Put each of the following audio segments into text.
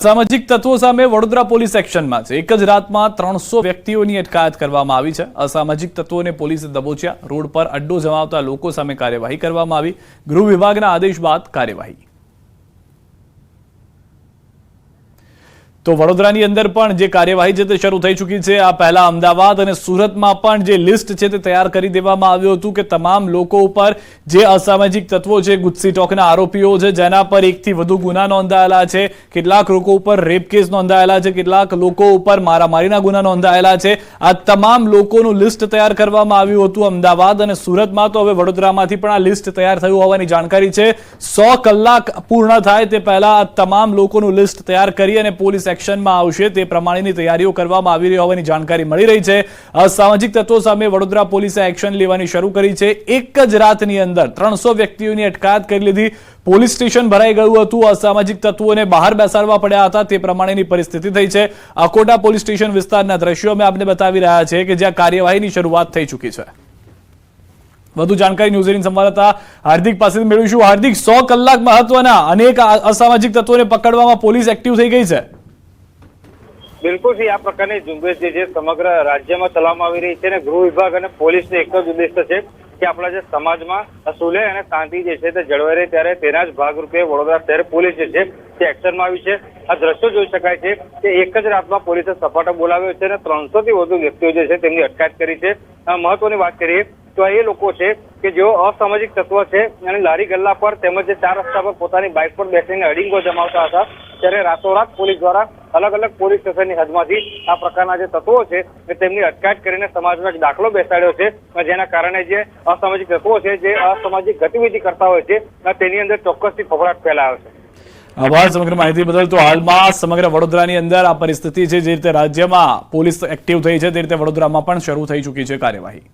અસામાજિક તત્વો સામે વડોદરા પોલીસ એક્શનમાં છે. એક જ રાતમાં ત્રણસો વ્યક્તિઓની અટકાયત કરવામાં આવી છે. અસામાજિક તત્વોને પોલીસે દબોચ્યા. રોડ પર અડ્ડો જમાવતા લોકો સામે કાર્યવાહી કરવામાં આવી. ગૃહ વિભાગના આદેશ બાદ કાર્યવાહી. તો વડોદરાની અંદર પણ જે કાર્યવાહી છે તે શરૂ થઈ ચૂકી છે. આ પહેલા અમદાવાદ અને સુરતમાં પણ જે લિસ્ટ છે તે તૈયાર કરી દેવામાં આવ્યું હતું કે તમામ લોકો ઉપર જે અસામાજિક તત્વો છે, ગુજસી ટોકના આરોપીઓ છે, જેના પર એકથી વધુ ગુના નોંધાયેલા છે, કેટલાક લોકો ઉપર રેપ કેસ નોંધાયેલા છે, કેટલાક લોકો ઉપર મારામારીના ગુના નોંધાયેલા છે. આ તમામ લોકોનું લિસ્ટ તૈયાર કરવામાં આવ્યું હતું અમદાવાદ અને સુરતમાં. તો હવે વડોદરામાંથી પણ આ લિસ્ટ તૈયાર થયું હોવાની જાણકારી છે. સો કલાક પૂર્ણ થાય તે પહેલા આ તમામ લોકોનું લિસ્ટ તૈયાર કરી અને પોલીસ એક્શનમાં આવશે. તે પ્રમાણેની તૈયારીઓ કરવામાં આવી રહી હોવાની જાણકારી મળી રહી છે. અસામાજિક તત્વો સામે વડોદરા પોલીસે એક્શન લેવાની શરૂ કરી છે. એક જ રાતની અંદર ત્રણસો વ્યક્તિઓની અટકાયત કરી લીધી. પોલીસ સ્ટેશન ભરાઈ ગયું હતું. અસામાજિક તત્વોને બહાર બેસાડવા પડ્યા હતા. તે પ્રમાણેની પરિસ્થિતિ થઈ છે. અકોટા પોલીસ સ્ટેશન વિસ્તારના દ્રશ્યો અમે આપને બતાવી રહ્યા છે કે જ્યાં કાર્યવાહીની શરૂઆત થઈ ચૂકી છે. વધુ જાણકારી ન્યૂઝ એટીન સંવાદદાતા હાર્દિક પાસેથી મેળવીશું. હાર્દિક, સો કલાક મહત્વના અનેક અસામાજિક તત્વોને પકડવામાં પોલીસ એક્ટિવ થઈ ગઈ છે. બિલકુલ આ પ્રકારની ઝુંબેશ જે છે, સમગ્ર રાજ્યમાં ચલાવવામાં આવી રહી છે અને ગૃહ વિભાગ અને પોલીસનો એક જ ઉદ્દેશ છે કે આપણા જે સમાજમાં અસુલે અને શાંતિ જે છે તે જળવાઈ રહે ત્યારે તેના જ ભાગરૂપે વડોદરા શહેર પોલીસ જે છે તે એક્શનમાં આવી છે. આ દ્રશ્યો જોઈ શકાય છે કે એક જ રાતમાં પોલીસે સપાટો બોલાવ્યો છે અને ત્રણસો થી વધુ વ્યક્તિઓ જે છે તેમની અટકાયત કરી છે. મહત્વની વાત કરીએ તો એ લોકો છે કે જેઓ અસામાજિક તત્વ છે અને લારી ગલ્લા પર તેમજ ચાર રસ્તા પર પોતાની બાઇક પર બેસીને અડિંગો જમાવતા હતા. ત્યારે રાતોરાત પોલીસ દ્વારા અલગ અલગ પોલીસ સ્ટેશનની હદમાંથી આ પ્રકારના જે તત્વો છે તેમની અટકાયત કરીને સમાજમાં એક દાખલો બેસાડ્યો છે જેના કારણે જે અસામાજિક તત્વો છે, જે અસામાજિક ગતિવિધિ કરતા હોય છે તેની અંદર ચોક્કસથી ફફડાટ ફેલાયો છે. આભાર સમગ્ર માહિતી બદલ. તો હાલમાં સમગ્ર વડોદરાની અંદર આ પરિસ્થિતિ છે, જે રીતે રાજ્યમાં પોલીસ એક્ટિવ થઈ છે, તે રીતે વડોદરામાં પણ શરૂ થઈ ચૂકી છે કાર્યવાહી.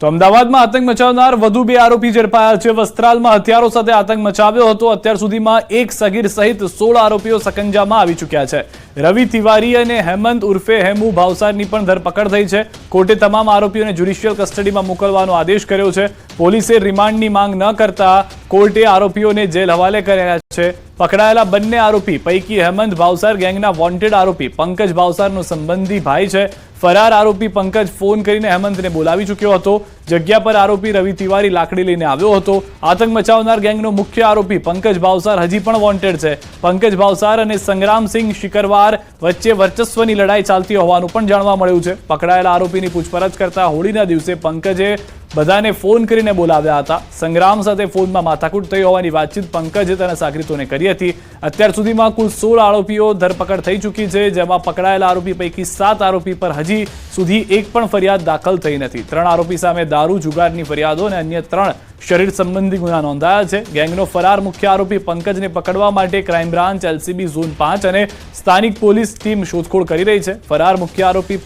તો અમદાવાદમાં આતંક મચાવનાર વધુ બે આરોપી ઝડપાયા છે. વસ્ત્રાલમાં હથિયારો સાથે આતંક મચાવ્યો હતો. અત્યાર સુધીમાં એક સગીર સહિત સોળ આરોપીઓ સકંજામાં આવી ચૂક્યા છે. રવિ તિવારી અને હેમંત ઉર્ફે હેમુ ભાવસારની પણ ધરપકડ થઈ છે. કોર્ટે તમામ આરોપીઓને જ્યુડિશિયલ કસ્ટડીમાં મોકલવાનો આદેશ કર્યો છે. પોલીસે રિમાન્ડની માંગ ન કરતા કોર્ટે આરોપીઓને જેલ હવાલે કર્યા છે. પકડાયેલા બંને આરોપી પૈકી હેમંત ભાવસાર ગેંગના વોન્ટેડ આરોપી પંકજ ભાવસારનો સંબંધી ભાઈ છે. ફરાર આરોપી પંકજ ફોન કરીને હેમંતને બોલાવી ચૂક્યો હતો. જગ્યા પર આરોપી રવિ તિવારી લાકડી લઈને આવ્યો હતો. આતંક મચાવનાર ગેંગનો મુખ્ય આરોપી પંકજ ભાવસાર હજી પણ વોન્ટેડ છે. પંકજ ભાવસાર અને સંગ્રામસિંહ શિકરવાર વચ્ચે વર્ચસ્વની લડાઈ ચાલતી હોવાનું પણ જાણવા મળ્યું છે. પકડાયેલા આરોપીની પૂછપરછ કરતા હોળીના દિવસે પંકજે બધાને ફોન કરીને બોલાવ્યા હતા. સંગ્રામ સાથે ફોનમાં માથાકૂટ થઈ હોવાની વાતચીત પંકજે તેના સાગરીતોને કરી હતી. અત્યાર સુધીમાં કુલ સોળ આરોપીઓ ધરપકડ થઈ ચૂકી છે, જેમાં પકડાયેલા આરોપી પૈકી સાત આરોપી પર હજી સુધી એક પણ ફરિયાદ દાખલ થઈ નથી. ત્રણ આરોપી સામે દારૂ જુગારની ફરિયાદો અને અન્ય ત્રણ શરીર સંબંધી ગુના નોંધાયા છે. ગેંગનો ફરાર મુખ્ય આરોપી પંકજને પકડવા માટે ક્રાઇમ બ્રાન્ચ એલસીબી ઝોન પાંચ અને સ્થાનિક પોલીસ ટીમ શોધખોળ કરી રહી છે. ફરાર મુખ્ય આરોપી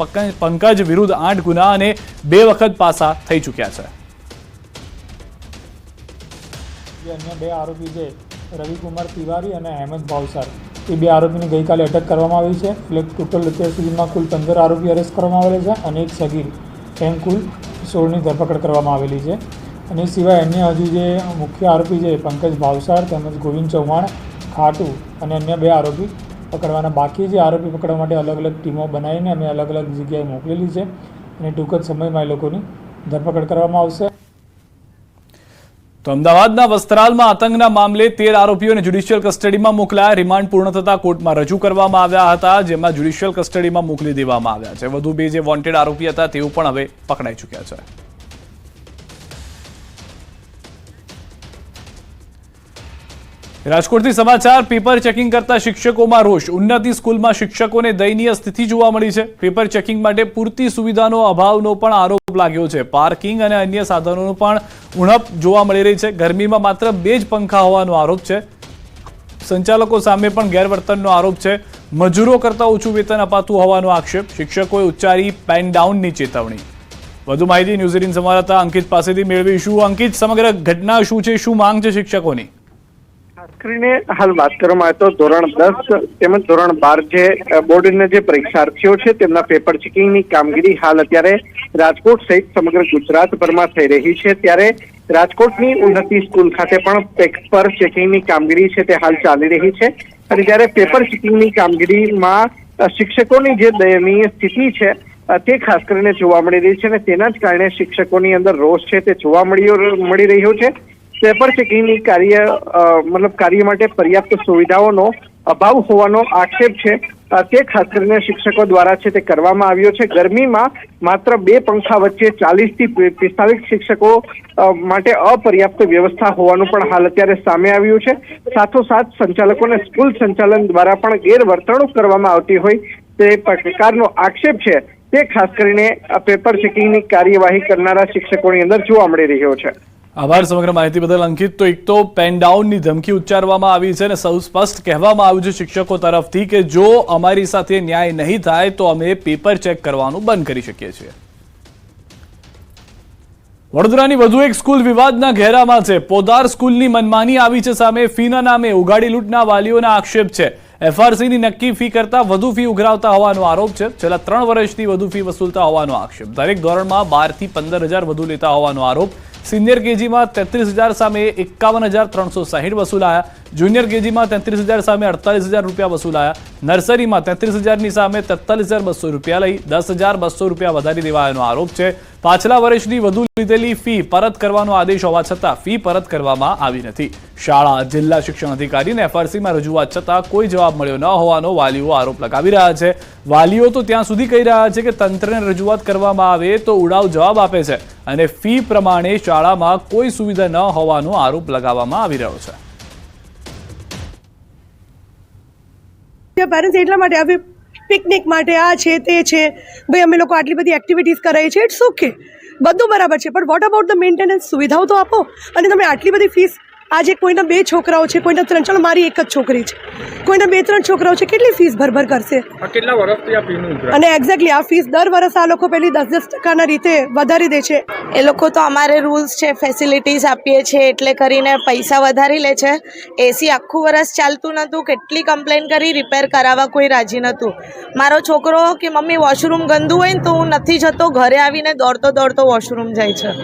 પંકજ વિરુદ્ધ આઠ ગુના અને બે વખત પાસા થઈ ચૂક્યા છે. અન્ય બે આરોપી છે. રવિકુમાર તિવારી અને અહેમદ ભાવસાર. એ બે આરોપીની ગઈકાલે અટક કરવામાં આવી છે. એટલે ટોટલ અત્યાર સુધીમાં કુલ પંદર આરોપી અરેસ્ટ કરવામાં આવેલા છે અને એક સગીર એમ કુલ સોળની ધરપકડ કરવામાં આવેલી છે. અને સિવાય અન્ય હજુ જે મુખ્ય આરોપી છે પંકજ ભાવસાર, તેમજ ગોવિંદ ચૌહાણ, ખાટુ અને અન્ય બે આરોપી પકડવાના બાકી જે આરોપી પકડવા માટે અલગ અલગ ટીમો બનાવીને અમે અલગ અલગ જગ્યાએ મોકલેલી છે અને ટૂંક જ સમયમાં એ લોકોની ધરપકડ કરવામાં આવશે. તો અમદાવાદના વસ્ત્રાલમાં આતંકના મામલે તેર આરોપીઓને જ્યુડિશિયલ કસ્ટડીમાં મોકલાયા. રિમાન્ડ પૂર્ણ થતા કોર્ટમાં રજૂ કરવામાં આવ્યા હતા, જેમાં જ્યુડિશિયલ કસ્ટડીમાં મોકલી દેવામાં આવ્યા છે. વધુ બે જે વોન્ટેડ આરોપી હતા, તેઓ પણ હવે પકડાઈ ચૂક્યા છે. રાજકોટથી સમાચાર, પેપર ચેકિંગ કરતા શિક્ષકોમાં રોષ. ઉન્નતિ સ્કૂલમાં શિક્ષકોને દયનીય સ્થિતિ જોવા મળી છે. પેપર ચેકિંગ માટે પૂરતી સુવિધાનો અભાવનો પણ આરોપ લાગ્યો છે. પાર્કિંગ અને અન્ય સાધનોનો પણ ઉણપ જોવા મળી રહી છે. ગરમીમાં માત્ર બે જ પંખા હોવાનો આરોપ છે. સંચાલકો સામે પણ ગેરવર્તનનો આરોપ છે. મજૂરો કરતા ઓછું વેતન અપાતું હોવાનો આક્ષેપ. શિક્ષકોએ ઉચ્ચારી પેન ડાઉનની ચેતવણી. વધુ માહિતી ન્યૂઝ એટીન સંવાદદાતા અંકિત પાસેથી મેળવીશું. અંકિત, સમગ્ર ઘટના શું છે? શું માંગ છે શિક્ષકોની? કરીને હાલ વાત કરવામાં આવે તો ધોરણ દસ તેમજ ધોરણ બાર જે બોર્ડના જે પરીક્ષાર્થીઓ છે તેમના પેપર ચેકિંગની કામગીરી હાલ અત્યારે રાજકોટ સહિત સમગ્ર ગુજરાતભરમાં થઈ રહી છે. ત્યારે રાજકોટની ઉન્નતિ સ્કૂલ ખાતે પણ પેપર ચેકિંગની કામગીરી છે તે હાલ ચાલી રહી છે. અને જ્યારે પેપર ચેકિંગની કામગીરીમાં શિક્ષકોની જે દયનીય સ્થિતિ છે તે ખાસ કરીને જોવા મળી રહી છે અને તેના જ કારણે શિક્ષકોની અંદર રોષ છે તે જોવા મળ્યો મળી રહ્યો છે. પેપર ચેકિંગની કાર્ય મતલબ કાર્ય માટે પર્યાપ્ત સુવિધાઓનો અભાવ હોવાનો આક્ષેપ છે. તે ખાસ કરીને શિક્ષકો દ્વારા છે તે કરવામાં આવ્યો છે. ગરમીમાં માત્ર બે પંખા વચ્ચે ચાલીસથી પિસ્તાલીસ શિક્ષકો માટે અપર્યાપ્ત વ્યવસ્થા હોવાનું પણ હાલ અત્યારે સામે આવ્યું છે. સાથોસાથ સંચાલકોને સ્કૂલ સંચાલન દ્વારા પણ ગેરવર્તણૂક કરવામાં આવતી હોય તે પ્રકારનો આક્ષેપ છે. તે ખાસ કરીને પેપર ચેકિંગની કાર્યવાહી કરનારા શિક્ષકોની અંદર જોવા મળી રહ્યો છે. આભાર સમગ્ર માહિતી બદલ, અંકિત. તો એક તો પેન ડાઉનની ધમકી ઉચ્ચારવામાં આવી છે અને સૌ સ્પષ્ટ કહેવામાં આવ્યું છે શિક્ષકો તરફથી કે જો અમારી સાથે ન્યાય નહીં થાય, તો અમે પેપર ચેક કરવાનું બંધ કરી શકીએ છીએ. વડોદરાની વધુ એક સ્કૂલ વિવાદના ઘેરામાં છે. પોદાર સ્કૂલની મનમાની આવી છે સામે ફીના નામે ઉગાડી લૂંટના વાલીઓના આક્ષેપ છે. એફઆરસીની નક્કી ફી કરતાં વધુ ફી ઉઘરાવતા હોવાનો આરોપ છે. છેલ્લા ત્રણ વર્ષથી વધુ ફી વસૂલતા હોવાનો આક્ષેપ. દરેક ધોરણમાં બારથી પંદર હજાર વધુ લેતા હોવાનો આરોપ. સિનિયર કેજીમાં તેત્રીસ હજાર સામે એકાવન હજાર ત્રણસો સાહીઠ વસૂલાયા. જુનિયર કેજીમાં તેત્રીસ હજાર સામે અડતાલીસ હજાર રૂપિયા વસૂલાયા. નર્સરીમાં તેત્રીસ હજારની સામે તેતાલીસ હજાર બસો રૂપિયા લઈ દસ હજાર બસો રૂપિયા વધારી દેવાયાનો આરોપ છે. પાછલા વર્ષની વધુ લીધેલી ફી પરત કરવાનો આદેશ હોવા છતાં ફી પરત કરવામાં આવી નથી. શાળા, જિલ્લા શિક્ષણ અધિકારીને એફઆરસીમાં રજૂઆત છતાં કોઈ જવાબ મળ્યો ન હોવાનો વાલીઓ આરોપ લગાવી રહ્યા છે. વાલીઓ તો ત્યાં સુધી કહી રહ્યા છે કે તંત્રને રજૂઆત કરવામાં આવે તો ઉડાવ જવાબ આપે છે અને ફી પ્રમાણે શાળામાં કોઈ સુવિધા ન હોવાનો આરોપ લગાવવામાં આવી રહ્યો છે. પેરેન્ટ્સ એટલા માટે આવે પિકનિક માટે આ છે, તે છે. ભાઈ, અમે લોકો આટલી બધી એક્ટિવિટીઝ કરાવી છે ઇટ્સ ઓકે બધું બરાબર છે, પણ વોટ અબાઉટ ધ મેન્ટેનન્સ સુવિધાઓ તો આપો? અને તમે આટલી બધી ફીસ આજે કોઈના બે છોકરાઓ છે કોઈના ત્રણ. ચાલો મારી એક જ છોકરી છે. કોઈના બે ત્રણ છોકરાઓ છે કેટલી ફીસ ભરભર કરશે? કેટલા વર્ષથી આ ફીનું અને એક્ઝેક્ટલી આ ફીસ દર વર્ષ આ લોકો પેલી દસ દસ ટકાના રીતે વધારી દે છે. એ લોકો તો અમારે રૂલ્સ છે ફેસિલિટીઝ આપીએ છીએ એટલે કરીને પૈસા વધારી લે છે. એસી આખું વરસ ચાલતું નહોતું કેટલી કમ્પ્લેન કરી રિપેર કરાવવા કોઈ રાજી નહોતું મારો છોકરો કે મમ્મી વોશરૂમ ગંદુ હોય ને તો હું નથી જતો ઘરે આવીને દોડતો દોડતો વોશરૂમ જાય છે.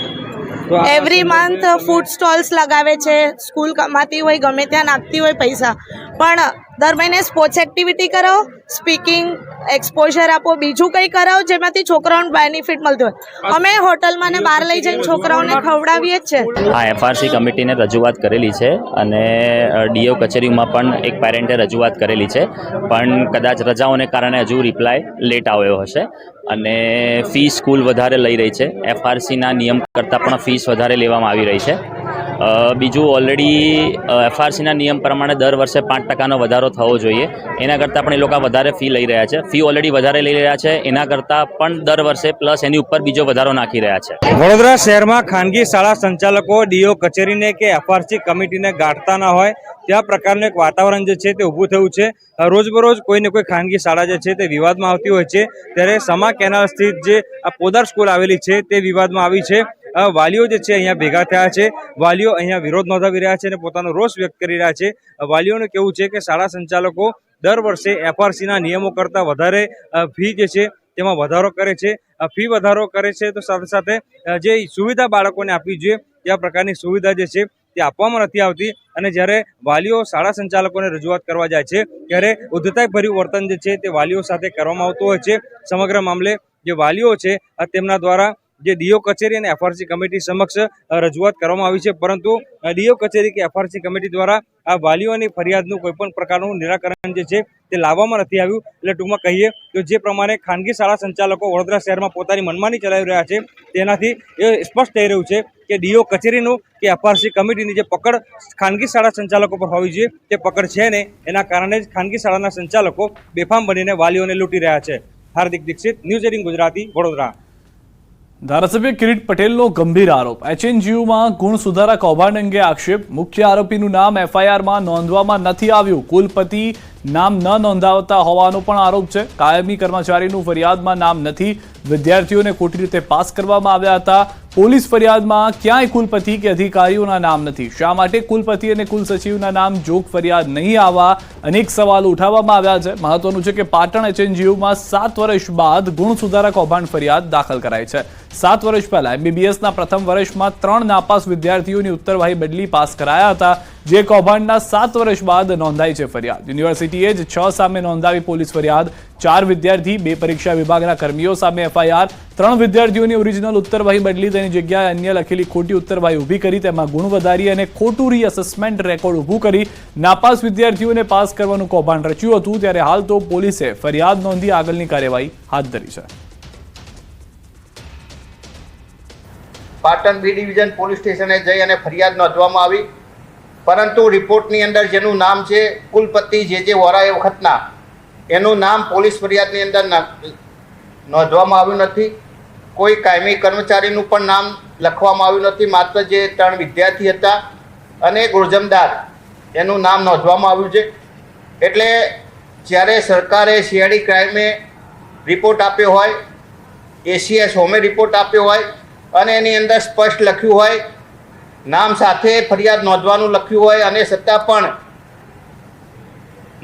એવરી મંથ ફૂડ સ્ટોલ્સ લગાવે છે સ્કૂલ કમાતી હોય ગમે ત્યાં નાખતી હોય પૈસા. પણ દર મહિને સ્પોર્ટ્સ એક્ટિવિટી કરો સ્પીકિંગ એક્સપોઝર આપો, બીજું કંઈ કરાવો જેમાંથી છોકરાઓને બેનિફિટ મળતું હોય. અમે હોટલમાં ને બહાર લઈ જઈને છોકરાઓને ખવડાવીએ જ છે. હા એફઆરસી કમિટીને રજૂઆત કરેલી છે અને ડીઓ કચેરીમાં પણ એક પેરેન્ટે રજૂઆત કરેલી છે. પણ કદાચ રજાઓને કારણે હજુ રિપ્લાય લેટ આવ્યો હશે અને ફી સ્કૂલ વધારે લઈ રહી છે. એફઆરસીના નિયમ કરતાં પણ ફીસ વધારે લેવામાં આવી રહી છે. બીજું ઓલરેડી એફઆરસીના નિયમ પ્રમાણે દર વર્ષે પાંચ ટકાનો વધારો થવો જોઈએ. એના કરતાં પણ એ લોકો વધારે ફી લઈ રહ્યા છે. ફી ઓલરેડી વધારે લઈ રહ્યા છે. એના કરતાં પણ દર વર્ષે પ્લસ એની ઉપર બીજો વધારો નાખી રહ્યા છે. વડોદરા શહેરમાં ખાનગી શાળા સંચાલકો ડીઓ કચેરીને કે એફઆરસી કમિટીને ગાંઠતા ના હોય ત્યાં પ્રકારનું એક વાતાવરણ જે છે તે ઊભું થયું છે? રોજબરોજ કોઈને કોઈ ખાનગી શાળા જે છે તે વિવાદમાં આવતી હોય છે. ત્યારે સમા કેનાલ સ્થિત જે આ પોદાર સ્કૂલ આવેલી છે તે વિવાદમાં આવી છે. વાલીઓ જે છે અહીંયા ભેગા થયા છે. વાલીઓ અહીંયા વિરોધ નોંધાવી રહ્યા છે અને પોતાનો રોષ વ્યક્ત કરી રહ્યા છે. વાલીઓનું કેવું છે કે શાળા સંચાલકો દર વર્ષે એફઆરસીના નિયમો કરતાં વધારે ફી જે છે તેમાં વધારો કરે છે. ફી વધારો કરે છે તો સાથે સાથે જે સુવિધા બાળકોને આપવી જોઈએ ત્યાં પ્રકારની સુવિધા જે છે તે આપવામાં નથી આવતી અને જ્યારે વાલીઓ શાળા સંચાલકોને રજૂઆત કરવા જાય છે, ત્યારે ઉદ્ધતાભર્યું વર્તન જે છે તે વાલીઓ સાથે કરવામાં આવતું હોય છે. સમગ્ર મામલે જે વાલીઓ છે તેમના દ્વારા જે ડીઓ કચેરી અને એફઆરસી કમિટી સમક્ષ રજૂઆત કરવામાં આવી છે. પરંતુ ડીઓ કચેરી કે એફઆરસી કમિટી દ્વારા આ વાલીઓની ફરિયાદનું કોઈ પણ પ્રકારનું નિરાકરણ જે છે તે લાવવામાં નથી આવ્યું. એટલે ટૂંકમાં કહીએ તો જે પ્રમાણે ખાનગી શાળા સંચાલકો વડોદરા શહેરમાં પોતાની મનમાની ચલાવી રહ્યા છે, તેનાથી એ સ્પષ્ટ થઈ રહ્યું છે કે ડીઓ કચેરીનું કે એફઆરસી કમિટીની જે પકડ ખાનગી શાળા સંચાલકો પર હોવી જોઈએ, તે પકડ છે ને એના કારણે જ ખાનગી શાળાના સંચાલકો બેફામ બનીને વાલીઓને લૂંટી રહ્યા છે. Hardik Dixit, news eighteen Gujarati, Vadodara. ધારાસભ્ય કિરીટ પટેલનો ગંભીર આરોપ. એચએનજીયુમાં ગુણ સુધારા કૌભાંડ અંગે આક્ષેપ. મુખ્ય આરોપીનું નામ એફઆઈઆરમાં નોંધવામાં નથી આવ્યું. કુલપતિ નામ ન નોંધાવતા હોવાનો પણ આરોપ છે. કાયમી કર્મચારીનું ફરિયાદમાં નામ નથી. વિદ્યાર્થીઓને ખોટી રીતે પાસ કરવામાં આવ્યા હતા. પોલીસ ફરિયાદમાં ક્યાંય કુલપતિ કે અધિકારીઓના નામ નથી. શા માટે કુલપતિ અને કુલ સચિવના નામ જોગ ફરિયાદ નહીં આવવા અનેક સવાલો ઉઠાવવામાં આવ્યા છે. મહત્વનું છે કે પાટણ એચએનજીયુમાં સાત વર્ષ બાદ ગુણ સુધારા કૌભાંડ ફરિયાદ દાખલ કરાઈ છે. સાત વર્ષ પહેલા એમબીબીએસના પ્રથમ વર્ષમાં ત્રણ નાપાસ વિદ્યાર્થીઓની ઉત્તરવાહી બદલી પાસ કરાયા હતા. જે કૌભાંડના સાત વર્ષ બાદ નોંધાઈ છે ફરિયાદ. યુનિવર્સિટીએ જ છ સામે નોંધાવી પોલીસ ફરિયાદ, ચાર વિદ્યાર્થી, બે પરીક્ષા વિભાગના કર્મીઓ સામે એફઆઈઆર, ત્રણ વિદ્યાર્થીઓની ઓરિજિનલ ઉત્તરવાહી બદલી તેની જગ્યાએ અન્ય લખેલી ખોટી ઉત્તરવાહી ઊભી કરી, તેમાં ગુણ વધારી અને ખોટું રીઅસેસમેન્ટ રેકોર્ડ ઊભું કરી નાપાસ વિદ્યાર્થીઓને પાસ કરવાનું કૌભાંડ રચ્યું હતું. ત્યારે હાલ તો પોલીસે ફરિયાદ નોંધી આગળની કાર્યવાહી હાથ ધરી છે. પાટણ બી ડિવિઝન પોલીસ સ્ટેશને જઈ અને ફરિયાદ નોંધવામાં આવી. પરંતુ રિપોર્ટની અંદર જેનું નામ છે, કુલપતિ જે જે વોરા એ વખતના, એનું નામ પોલીસ ફરિયાદની અંદર નોંધવામાં આવ્યું નથી. કોઈ કાયમી કર્મચારીનું પણ નામ લખવામાં આવ્યું નથી, માત્ર જે ત્રણ વિદ્યાર્થી હતા અને એક એનું નામ નોંધવામાં આવ્યું છે. એટલે જ્યારે સરકારે શિયાળી ક્રાઇમે રિપોર્ટ આપ્યો હોય, એસીએસ હોમે રિપોર્ટ આપ્યો હોય અને એની અંદર સ્પષ્ટ લખ્યું હોય નામ સાથે ફરિયાદ નોંધવાનું લખ્યું હોય અને છતાં પણ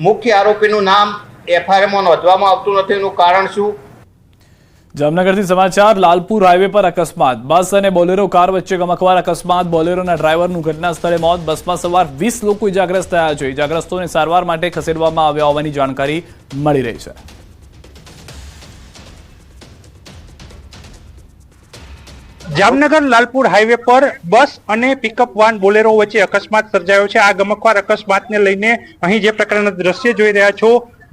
મુખ્ય આરોપીનું નામ એફઆઈઆરમાં નોંધવામાં આવતું નથી. એનું કારણ શું? જામનગરથી સમાચાર, લાલપુર હાઈવે પર અકસ્માત. બસ અને બોલેરો કાર વચ્ચે ગમકવાર અકસ્માત. બોલેરોના ડ્રાઈવરનું ઘટના સ્થળે મોત. બસમાં સવાર વીસ લોકો ઇજાગ્રસ્ત થયા છે. ઇજાગ્રસ્તોને સારવાર માટે ખસેડવામાં આવ્યા હોવાની જાણકારી મળી રહી છે. જામનગર લાલપુર હાઈવે પર બસ અને પિકઅપ વાન બોલેરો વચ્ચે અકસ્માત સર્જાયો છે. આ ગમકવાર અકસ્માતને લઈને અહીં જે પ્રકારના દ્રશ્ય જોઈ રહ્યા છો,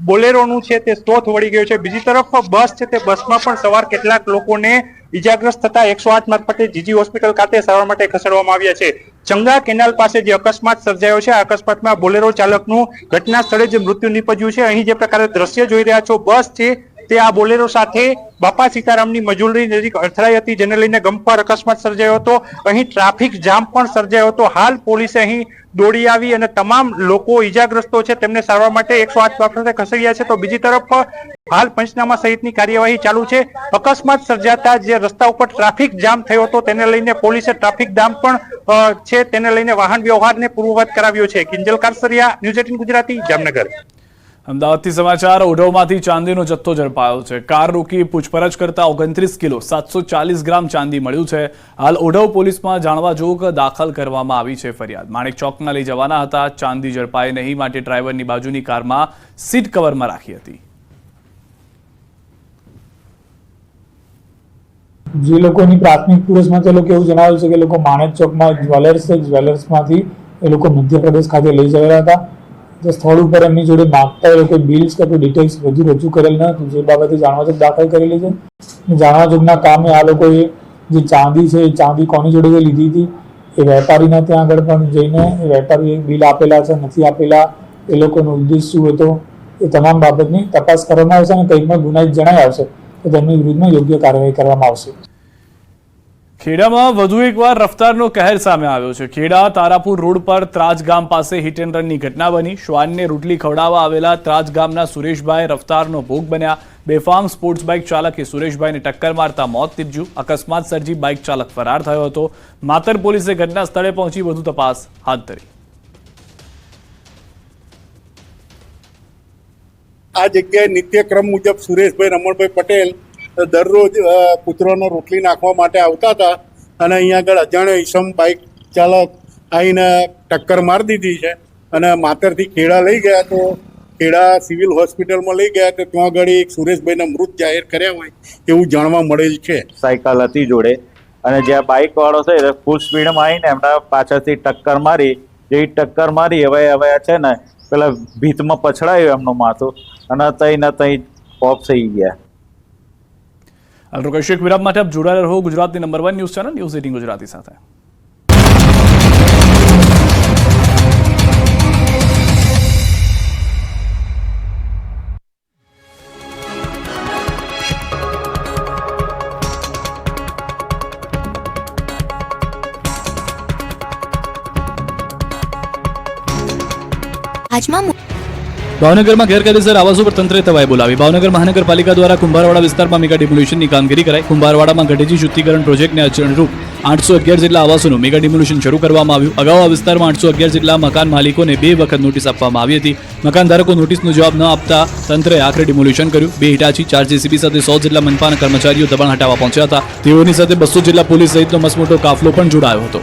બોલેરોનું છે તે સ્ટોથ વળી ગયો છે. બીજી તરફ બસ છે તે બસમાં પણ સવાર કેટલાક લોકોને ઇજાગ્રસ્ત થતા એકસો આઠ મારફતે જીજી હોસ્પિટલ ખાતે સારવાર માટે ખસેડવામાં આવ્યા છે. ચંગા કેનાલ પાસે જે અકસ્માત સર્જાયો છે, આ અકસ્માતમાં બોલેરો ચાલકનું ઘટના સ્થળે જ મૃત્યુ નીપજ્યું છે. અહીં જે પ્રકારે દ્રશ્ય જોઈ રહ્યા છો, બસ છે તે આ બોલેરો સાથે બાપા સીતારામની મજૂરી નજીક અથડાઈ હતી, જેને લઈને ગમખ્વાર અકસ્માત સર્જાયો હતો. અહીં ટ્રાફિક જામ પણ સર્જાયો હતો. હાલ પોલીસે અહીં દોડી આવી અને તમામ લોકો ઈજાગ્રસ્તો છે, તેમને સારવાર માટે એકસો આઠ બાબતે ખસેડ્યા છે. તો બીજી તરફ, હાલ પંચનામા સહિતની કાર્યવાહી ચાલુ છે. અકસ્માત સર્જાતા જે રસ્તા ઉપર ટ્રાફિક જામ થયો હતો, તેને લઈને પોલીસે ટ્રાફિક જામ પણ છે. તેને લઈને વાહન વ્યવહારને પૂર્વવત કરાવ્યો છે. Kinjal Karsariya, news eighteen Gujarati, Jamnagar. અમદાવાદથી સમાચાર, ઓઢવમાંથી ચાંદીનો જથ્થો ઝડપાયો છે. કાર રોકી પૂછપરછ કરતા ઓગણત્રીસ કિલો, સાતસો ચાલીસ ગ્રામ ચાંદી મળ્યું છે. હાલ ઓઢવ પોલીસમાં જાણવા જોગ દાખલ કરવામાં આવી છે ફરિયાદ. માણેક ચોકના લઈ જવાના હતા. ચાંદી ઝડપાય નહીં માટે ડ્રાઈવરની બાજુની કારમાં સીટ કવરમાં રાખી હતી. જે લોકોની પ્રાથમિક પૂછપરછમાં તે લોકો એવું જણાવ્યું છે કે લોકો માણેક ચોકમાં જ્વેલર્સ છે. જ્વેલર્સમાંથી એ લોકો મધ્યપ્રદેશ ખાતે લઈ જવાના હતા. જે સ્થળ ઉપર એમની જોડે માગતા એ કોઈ બિલ્સ કે કોઈ ડિટેલ્સ બધું રજૂ કરેલ ન હતું, જે બાબતે જાણવા જોગ દાખલ કરેલી છે. જાણવા જોગના કામે આ લોકોએ જે ચાંદી છે, એ ચાંદી કોની જોડે લીધી હતી, એ વેપારીના ત્યાં આગળ પણ જઈને એ વેપારીએ બિલ આપેલા છે, નથી આપેલા, એ લોકોનો ઉદ્દેશ શું હતો, એ તમામ બાબતની તપાસ કરવામાં આવશે અને કંઈકમાં ગુનાહિત જણાય આવશે, તો તેમની વિરુદ્ધમાં યોગ્ય કાર્યવાહી કરવામાં આવશે. ખેડામાં વધુ એકવાર રફતારનો કહેર સામે આવ્યો છે. ખેડા તારાપુર રોડ પર ત્રાજ ગામ પાસે હિટ એન્ડ રનની ઘટના બની. શ્વાનને રોટલી ખવડાવવા આવેલા ત્રાજ ગામના સુરેશભાઈ રફતારનો ભોગ બન્યા. બેફામ સ્પોર્ટ્સ બાઇક ચાલકે સુરેશભાઈને ટક્કર મારતા મોત નીપજ્યું. અકસ્માત સર્જી બાઇક ચાલક ફરાર થયો હતો. માતર પોલીસે ઘટના સ્થળે પહોંચી વધુ તપાસ હાથ ધરી. આ જગ્યાએ નિત્યક્રમ મુજબ સુરેશભાઈ રમણભાઈ પટેલ દરરોજ અ, રોટલી નાખવા માટે આવતા હતા અને અહીંયા આગળ અજાણ્યો ઈસમ બાઇક ચાલક આવીને ટક્કર મારી દીધી છે અને માતરથી ખેડા લઈ ગયા તો ખેડા સિવિલ હોસ્પિટલમાં લઈ ગયા તો ત્યાં આગળ એક સુરેશભાઈના મૃત જાહેર કર્યા હોય એવું જાણવા મળેલ છે. સાયકલ હતી જોડે. અને જ્યાં બાઇક વાળો છે એ ફૂલ સ્પીડમાં આવીને એમના પાછળથી ટક્કર મારી જેવી ટક્કર મારી હવે હવે છે ને પેલા ભીતમાં પછડાયું એમનું માથું અને તઈ ને તઈ પોપ થઈ ગયા. હાલ રોકાઈશું એક વિરામ માટે આપ જોડાયેલા રહો ગુજરાતની number one news channel news eighteen Gujarati સાથે આજમાં ભાવનગરમાં ગેરકાયદેસર આવાસો પર તંત્રે તવાઈ બોલાવી. ભાવનગર મહાનગરપાલિકા દ્વારા કુંભારવાડા વિસ્તારમાં મેગા ડિમોલ્યુશનની કામગીરી કરાઈ. કુંભારવાડામાં ગઢેજી શુદ્ધિકરણ પ્રોજેક્ટને અચરણરૂપ આઠસો અગિયાર જેટલા આવાસોનું મેગા ડિમોલ્યુશન શરૂ કરવામાં આવ્યું. અગાઉ આ વિસ્તારમાં આઠસો અગિયાર જેટલા મકાન માલિકોને બે વખત નોટિસ આપવામાં આવી હતી. મકાન ધારકો નોટિસનો જવાબ ન આપતા તંત્રે આખરે ડિમોલ્યુશન કર્યું. બે હિટાચી, ચાર જેસીબી સાથે સો જેટલા મનપાના કર્મચારીઓ દબાણ હટાવવા પહોંચ્યા હતા. તેઓની સાથે બસો જેટલા પોલીસ સહિતનો મસમોટો કાફલો પણ જોડાયો હતો.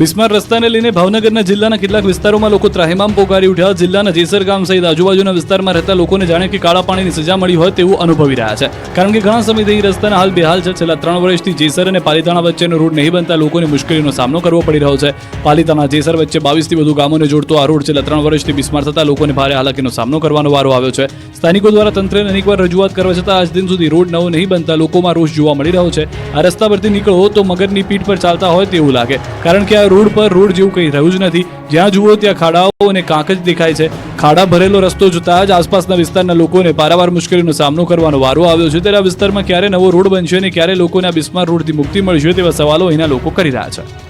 બિસ્માર રસ્તાને લઈને ભાવનગરના જિલ્લાના કેટલાક વિસ્તારોમાં લોકો ત્રાહિમામ પોકારી ઉઠ્યા. જિલ્લાના જેસર ગામ સહિત આજુબાજુના વિસ્તારમાં રહેતા લોકોને જાણે કે કાળા પાણીની સજા મળી હોય તેવું અનુભવી રહ્યા છે. કારણ કે ઘણા સમયથી રસ્તાના હાલ બેહાલ છે. છેલ્લા ત્રણ વર્ષથી જેસર અને પાલીતાણા વચ્ચેનો રોડ નહીં બનતા લોકોને મુશ્કેલીનો સામનો કરવો પડી રહ્યો છે. પાલિતાણા જેસર વચ્ચે બાવીસથી વધુ ગામોને જોડતો આ રોડ છેલ્લા ત્રણ વર્ષથી બિસ્માર થતા લોકોને ભારે હાલાકીનો સામનો કરવાનો વારો આવ્યો છે. સ્થાનિકો દ્વારા તંત્રને અનેકવાર રજૂઆત કરવા છતાં આજ દિન સુધી રોડ નવો નહીં બનતા લોકોમાં રોષ જોવા મળી રહ્યો છે. આ રસ્તા પરથી નીકળો તો મગરની પીઠ પર ચાલતા હોય તેવું લાગે. કારણ કે આ રોડ પર રોડ જેવું કંઈ રહ્યું જ નથી. જ્યાં જુઓ ત્યાં ખાડાઓ અને કાંક જ દેખાય છે. ખાડા ભરેલો રસ્તો જોતા જ આસપાસના વિસ્તારના લોકોને પારાવાર મુશ્કેલીનો સામનો કરવાનો વારો આવ્યો છે. ત્યારે આ વિસ્તારમાં ક્યારે નવો રોડ બનશે અને ક્યારે લોકોને આ બિસ્માર રોડથી મુક્તિ મળશે તેવા સવાલો અહીંના લોકો કરી રહ્યા છે.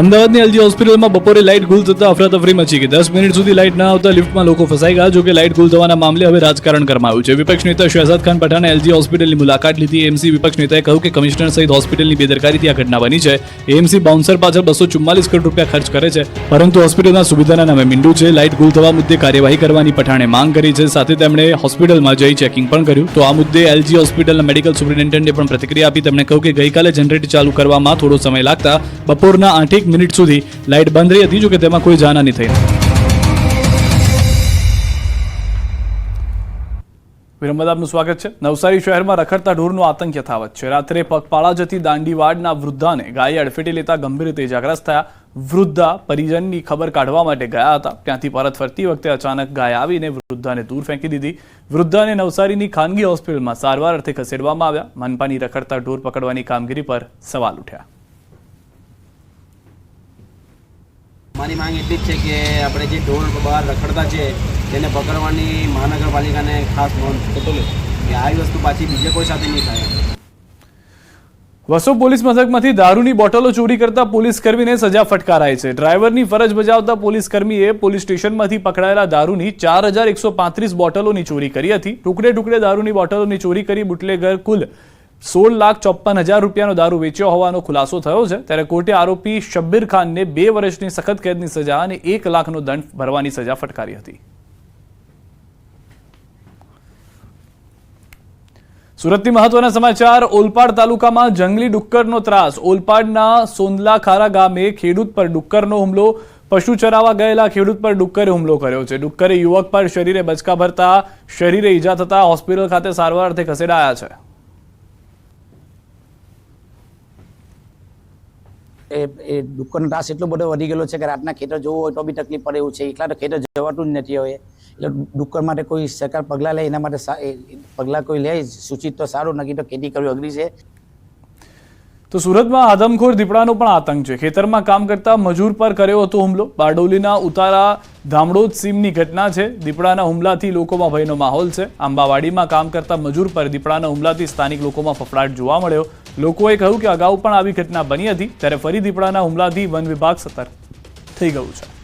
અમદાવાદની એલજી હોસ્પિટલમાં બપોરે લાઇટ ગુલ થતા અફરાતફરી મચી ગઈ. દસ મિનિટ સુધી લાઇટ ન આવતા લિફ્ટમાં લોકો ફસાઈ ગયા. જોકે લાઇટ ગુલ થવાના મામલે હવે રાજકારણ ગરમાયું છે. વિપક્ષ નેતા શહેજાદ ખાન પઠાણે એલજી હોસ્પિટલની મુલાકાત લીધી. એમસી વિપક્ષ નેતાએ કહ્યું કે કમિશનર સહિત હોસ્પિટલની બેદરકારીથી આ ઘટના બની છે. એમસી બાઉન્સર પાછળ બસો ચુમ્માલીસ કરોડ રૂપિયા ખર્ચ કરે છે. પરંતુ હોસ્પિટલના સુવિધાના નામે મીંડું છે. લાઇટ ગુલ થવા મુદ્દે કાર્યવાહી કરવાની પઠાણે માંગ કરી છે. સાથે તેમણે હોસ્પિટલમાં જઈ ચેકિંગ પણ કર્યું. તો આ મુદ્દે એલજી હોસ્પિટલના મેડિકલ સુપ્રિન્ટેન્ડન્ટે પણ પ્રતિક્રિયા આપી. તેમણે કહ્યું કે ગઈકાલે જનરેટર ચાલુ કરવામાં થોડો સમય લાગતા બપોરના આઠેક મિનિટ સુધી લાઇટ બંધ રહી હતી જોકે તેમાં કોઈ જાનહાની થઈ નથી. વિરમ આપનું સ્વાગત છે. નવસારી શહેરમાં રખડતા ઢોરનો આતંક યથાવત છે. રાત્રે પગપાળા જતી દાંડીવાડના વૃદ્ધાને ગાયે અડફેટે લેતા ગંભીર રીતે ઇજાગ્રસ્ત થયા. વૃદ્ધા પરિજનની ખબર કાઢવા માટે ગયા હતા. ત્યાંથી પરત ફરતી વખતે અચાનક ગાય આવીને વૃદ્ધાને દૂર ફેંકી દીધી. વૃદ્ધાને નવસારીની ખાનગી હોસ્પિટલમાં સારવાર અર્થે ખસેડવામાં આવ્યા. મનપાની રખડતા ઢોર પકડવાની કામગીરી પર સવાલ ઉઠ્યા. મારી માંગ એટલી જ છે કે આપણે જે ઢોર બહાર રખડતા છે તેને પકડવાની મહાનગરપાલિકાને ખાસ નોંધ કે આવી વસ્તુ પાછી બીજે કોઈ સાથે નહીં થાય. વસો પોલીસ મથકમાંથી દારૂની બોટલો ચોરી કરતા પોલીસ કર્મીને સજા ફટકારાય છે. ડ્રાઈવરની ફરજ બજાવતા પોલીસ કર્મીએ પોલીસ સ્ટેશનમાંથી પકડાયેલા દારૂની ચાર હજાર એકસો પાંત્રીસ બોટલોની ચોરી કરી હતી. ટુકડે ટુકડે દારૂની બોટલોની ચોરી કરી બુટલેગર કુલ સોળ લાખ ચોપ્પન હજાર રૂપિયાનો દારૂ વેચ્યો હોવાનો ખુલાસો થયો છે, ત્યારે કોર્ટે આરોપી શબ્બીર ખાનને બે વર્ષની સખત કેદની સજા અને એક લાખનો દંડ ભરવાની સજા ફટકારી હતી. સુરતથી મહત્વના સમાચાર, ઓલપાડ તાલુકામાં જંગલી ડુક્કરનો ત્રાસ. ઓલપાડના સોંદલાખારા ગામે ખેડૂત પર ડુક્કરનો હુમલો. પશુ ચરાવવા ગયેલા ખેડૂત પર ડુક્કરે હુમલો કર્યો છે. ડુક્કરે યુવક પર શરીરે બચકા ભરતા, શરીરે ઈજા થતા હોસ્પિટલ ખાતે સારવાર અર્થે ખસેડાયા છે. એ એ ત્રાસ એટલો બધો વધી ગયેલો છે કે રાતના ખેતર જવું હોય તો બી તકલીફ પડે એવું છે. એટલા તો ખેતર જવાતું જ નથી હવે. એટલે દુકાન માટે કોઈ સરકાર પગલાં લે, એના માટે પગલાં કોઈ લે, સૂચિત તો સારું નક્કી તો ખેતી કરવી અઘરી છે. તો સુરતમાં આદમખોર દીપડાનો પણ આતંક છે. ખેતરમાં કામ કરતા મજૂર પર કર્યો હતો હુમલો. બારડોલીના ઉતારા ધામડોદ સીમની ઘટના છે. દીપડાના હુમલાથી લોકોમાં ભયનો માહોલ છે. આંબાવાડીમાં કામ કરતા મજૂર પર દીપડાના હુમલાથી સ્થાનિક લોકોમાં ફફડાટ જોવા મળ્યો. લોકોએ કહ્યું કે અગાઉ પણ આવી ઘટના બની હતી, ત્યારે ફરી દીપડાના હુમલાથી વન વિભાગ સતર્ક થઈ ગયું છે.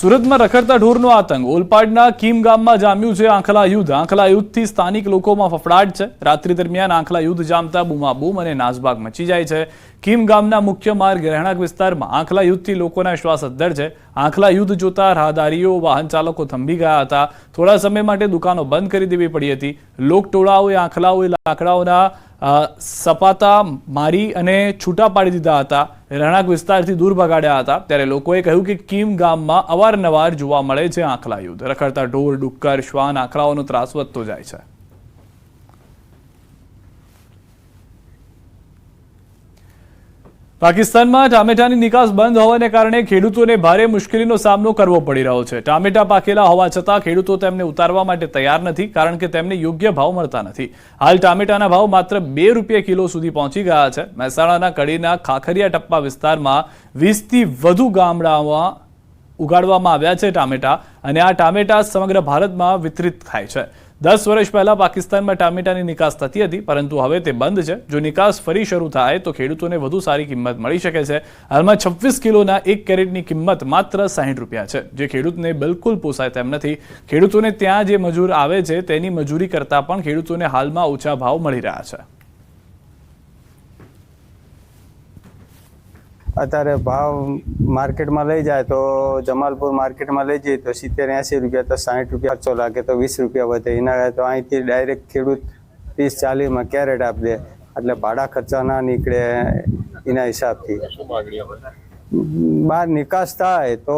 સુરતમાં રખડતા ઢોરનો આતંક. ઓલપાડના કીમ ગામમાં જામ્યું છે આંખલા યુદ્ધ. આંખલા યુદ્ધથી સ્થાનિક લોકોમાં ફફડાટ છે. રાત્રિ દરમિયાન આંખલા યુદ્ધ જામતા બૂમાબૂમ અને નાસભાગ મચી જાય છે. કીમ ગામના મુખ્ય માર્ગ રહેણાંક વિસ્તારમાં આંખલા યુદ્ધથી લોકોના શ્વાસ અદ્ધર છે. આંખલા યુદ્ધ જોતા રાહદારીઓ, વાહન ચાલકો થંભી ગયા હતા. થોડા સમય માટે દુકાનો બંધ કરી દેવી પડી હતી. લોકટોળાઓએ આંખલાઓએ લાકડાઓના સપાતા મારી અને છૂટા પાડી દીધા હતા. રહેણાંક વિસ્તારથી દૂર ભગાડ્યા હતા. ત્યારે લોકોએ કહ્યું કે કીમ ગામમાં અવારનવાર જોવા મળે છે આંખલા યુદ્ધ રખડતા ઢોર, ડુક્કર, શ્વાન, આંખલાઓનો ત્રાસ વધતો જાય છે. પાકિસ્તાનમાં ટામેટાની નિકાસ બંધ હોવાને કારણે ખેડૂતોને ભારે મુશ્કેલીનો સામનો કરવો પડી રહ્યો છે. ટામેટા પાકેલા હોવા છતાં ખેડૂતો તેમને ઉતારવા માટે તૈયાર નથી કારણ કે તેમને યોગ્ય ભાવ મળતા નથી. હાલ ટામેટાના ભાવ માત્ર બે રૂપિયા કિલો સુધી પહોંચી ગયા છે. મહેસાણાના કડીના ખાખરિયા ટપ્પા વિસ્તારમાં વીસથી વધુ ગામડાઓમાં ઉગાડવામાં આવ્યા છે ટામેટા અને આ ટામેટા સમગ્ર ભારતમાં વિતરિત થાય છે. દસ વર્ષ પહેલા પાકિસ્તાનમાં ટામેટાની નિકાસ થતી હતી, પરંતુ હવે તે બંધ છે. જો નિકાસ ફરી શરૂ થાય, તો ખેડૂતોને વધુ સારી કિંમત મળી શકે છે. હાલમાં છવ્વીસ કિલોના એક કેરેટની કિંમત માત્ર સાહીઠ રૂપિયા છે. જે ખેડૂતને બિલકુલ પોસાય તેમ નથી. ખેડૂતોને ત્યાં જે મજૂર આવે છે, તેની મજૂરી કરતાં પણ ખેડૂતોને હાલમાં ઓછા ભાવ મળી રહ્યા છે. અત્યારે ભાવ માર્કેટમાં લઈ જાય તો જમાલપુર માર્કેટમાં લઈ જઈએ તો સિત્તેર એંસી રૂપિયા તો સાઠ રૂપિયા ખર્ચો લાગે તો વીસ રૂપિયા વધે. એના તો અહીંથી ડાયરેક્ટ ખેડૂત ત્રીસ ચાલીસમાં કેરેટ આપી દે એટલે ભાડા ખર્ચા ના નીકળે એના હિસાબથી. બહાર નિકાસ થાય તો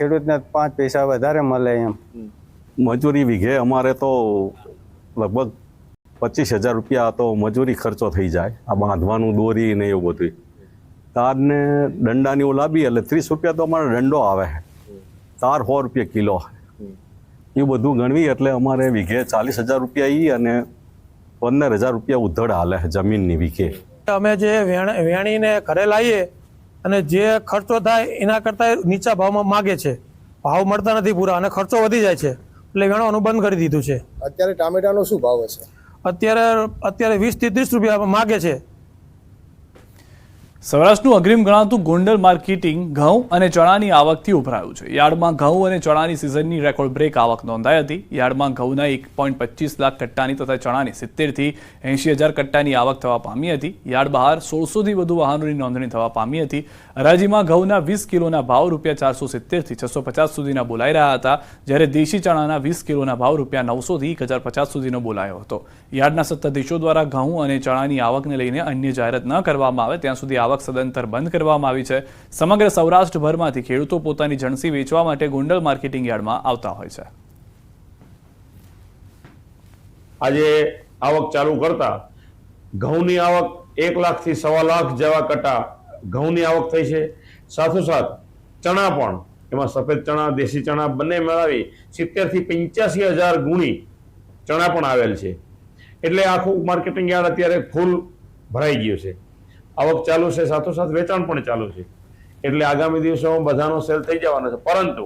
ખેડૂતને પાંચ પૈસા વધારે મળે એમ. મજૂરી વીઘે અમારે તો લગભગ પચીસ હજાર રૂપિયા તો મજૂરી ખર્ચો થઈ જાય. આ બાંધવાનું દોરી ને એવું બધું તારને દંડાની એવું લાવી એટલે ત્રીસ રૂપિયા તો અમારે દંડો આવે તાર સો રૂપિયા કિલો એ બધું ગણવી એટલે અમારે વીઘે ચાલીસ હજાર રૂપિયા એ અને પંદર હજાર રૂપિયા ઉધડ હાલે જમીનની વીઘે. અમે જે વેણ વેણીને ઘરે લાવીએ અને જે ખર્ચો થાય એના કરતાં નીચા ભાવમાં માગે છે. ભાવ મળતા નથી પૂરા અને ખર્ચો વધી જાય છે. એટલે વેણવાનું બંધ કરી દીધું છે. અત્યારે ટામેટાનો શું ભાવ હશે? અત્યારે અત્યારે વીસથી ત્રીસ રૂપિયા માગે છે. સૌરાષ્ટ્રનું અગ્રીમ ગણાતું ગોંડલ માર્કેટિંગ ઘઉં અને ચણાની આવકથી ઉભરાયું છે. યાર્ડમાં ઘઉં અને ચણાની સિઝનની રેકોર્ડ બ્રેક આવક નોંધાઈ હતી. યાર્ડમાં ઘઉંના એક પોઈન્ટ પચીસ લાખ કટ્ટાની તથા ચણાની સિત્તેરથી એંશી હજાર કટ્ટાની આવક થવા પામી હતી. યાર્ડ બહાર સોળસોથી વધુ વાહનોની નોંધણી થવા પામી હતી. હરાજીમાં ઘઉંના વીસ કિલોના ભાવ રૂપિયા ચારસો સિત્તેરથી છસો પચાસ સુધીના બોલાઈ રહ્યા હતા, જ્યારે દેશી ચણાના વીસ કિલોના ભાવ રૂપિયા નવસોથી એક હજાર પચાસ સુધીનો બોલાયો હતો. યાર્ડના સત્તાધીશો દ્વારા ઘઉં અને ચણાની આવકને લઈને અન્ય જાહેરાત ન કરવામાં આવે, ત્યાં સુધી આવક સદંતર બંધ કરવામાં આવી છે. સમગ્ર સૌરાષ્ટ્રભરમાંથી ખેડૂતો પોતાની જણસી વેચવા માટે ગોંડલ માર્કેટિંગ યાર્ડમાં આવતા હોય છે. આજે આવક ચાલુ કરતા ઘઉંની આવક એક લાખથી સવા લાખ જેવા કટા ઘઉંની આવક થઈ છે. સાથોસાથ ચણા પણ, એમાં સફેદ ચણા, દેશી ચણા બંને મેળવી સિત્તેરથી પંચ્યાસી હજાર ગુણી ચણા પણ આવેલ છે. એટલે આખું માર્કેટિંગ યાર્ડ અત્યારે ફૂલ ભરાઈ ગયું છે. આવક ચાલુ છે, સાથોસાથ વેચાણ પણ ચાલુ છે. એટલે આગામી દિવસોમાં બધાનો સેલ થઈ જવાનો છે. પરંતુ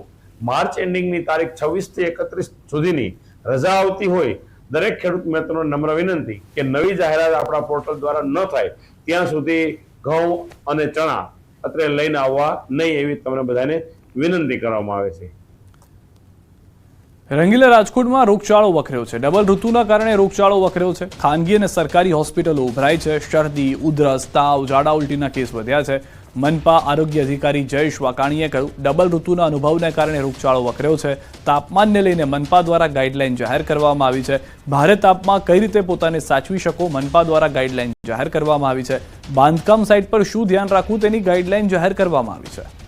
માર્ચ એન્ડિંગની તારીખ છવ્વીસથી એકત્રીસ સુધીની રજા આવતી હોય, દરેક ખેડૂત મિત્રોને નમ્ર વિનંતી કે નવી જાહેરાત આપણા પોર્ટલ દ્વારા ન થાય, ત્યાં સુધી ઘઉં અને ચણા અત્રે લઈને આવવા નહીં એવી તમને બધાને વિનંતી કરવામાં આવે છે. રંગીલા રાજકોટમાં રોગચાળો વકર્યો છે. ડબલ ઋતુના કારણે રોગચાળો વકર્યો છે. ખાનગી અને સરકારી હોસ્પિટલો ઉભરાઈ છે. શરદી, ઉધરસ, તાવ, ઝાડા ઉલટીના કેસ વધ્યા છે. મનપા આરોગ્ય અધિકારી જયેશ વાકાણીએ કહ્યું, ડબલ ઋતુના અનુભવને કારણે રોગચાળો વકર્યો છે. તાપમાનને લઈને મનપા દ્વારા ગાઈડલાઈન જાહેર કરવામાં આવી છે. ભારે તાપમાં કઈ રીતે પોતાને સાચવી શકો? મનપા દ્વારા ગાઈડલાઈન જાહેર કરવામાં આવી છે. બાંધકામ સાઇટ પર શું ધ્યાન રાખવું? તેની ગાઈડલાઈન જાહેર કરવામાં આવી છે.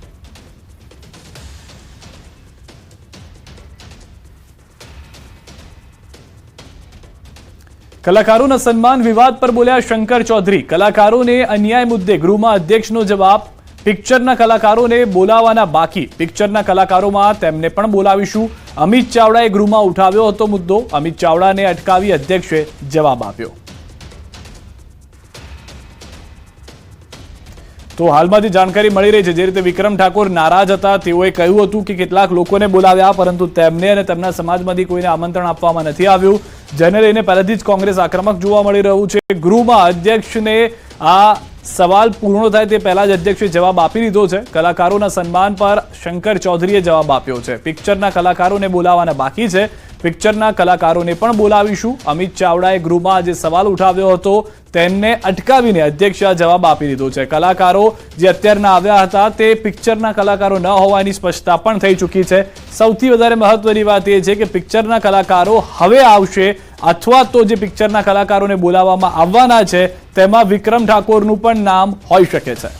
કલાકારોના સન્માન વિવાદ પર બોલ્યા શંકર ચૌધરી. કલાકારોને અન્યાય મુદ્દે ગૃહમાં અધ્યક્ષનો જવાબ, પિક્ચરના કલાકારોને બોલાવવાના બાકી. પિક્ચરના કલાકારોમાં તેમને પણ બોલાવીશું. અમિત ચાવડાએ ગૃહમાં ઉઠાવ્યો હતો મુદ્દો. અમિત ચાવડાને અટકાવી અધ્યક્ષે જવાબ આપ્યો. તો હાલમાં જે જાણકારી મળી રહી છે, જે રીતે વિક્રમ ઠાકોર નારાજ હતા, તેઓએ કહ્યું હતું કે કેટલાક લોકોને બોલાવ્યા, પરંતુ તેમને અને તેમના સમાજમાંથી કોઈને આમંત્રણ આપવામાં નથી આવ્યું. જેને લઈને પહેલેથી જ કોંગ્રેસ આક્રમક જોવા મળી રહ્યું છે. ગૃહમાં અધ્યક્ષને આ સવાલ પૂર્ણ થાય તે પહેલા જ અધ્યક્ષે જવાબ આપી દીધો છે. કલાકારોના સન્માન પર શંકર ચૌધરીએ જવાબ આપ્યો છે. પિક્ચરના કલાકારોને બોલાવવાના બાકી છે. પિક્ચરના કલાકારોને પણ બોલાવીશું. અમિત ચાવડાએ ગૃહમાં જે સવાલ ઉઠાવ્યો હતો. તેમને અટકાવીને અધ્યક્ષે જવાબ આપી દીધો છે. કલાકારો જે અત્યારના આવ્યા હતા તે પિક્ચરના કલાકારો ન હોવાની સ્પષ્ટતા પણ થઈ ચૂકી છે. સૌથી વધારે મહત્વની વાત એ છે કે પિક્ચરના કલાકારો હવે આવશે અથવા તો જે પિક્ચરના કલાકારોને બોલાવવામાં આવવાના છે તેમાં વિક્રમ ઠાકોરનું પણ નામ હોઈ શકે છે.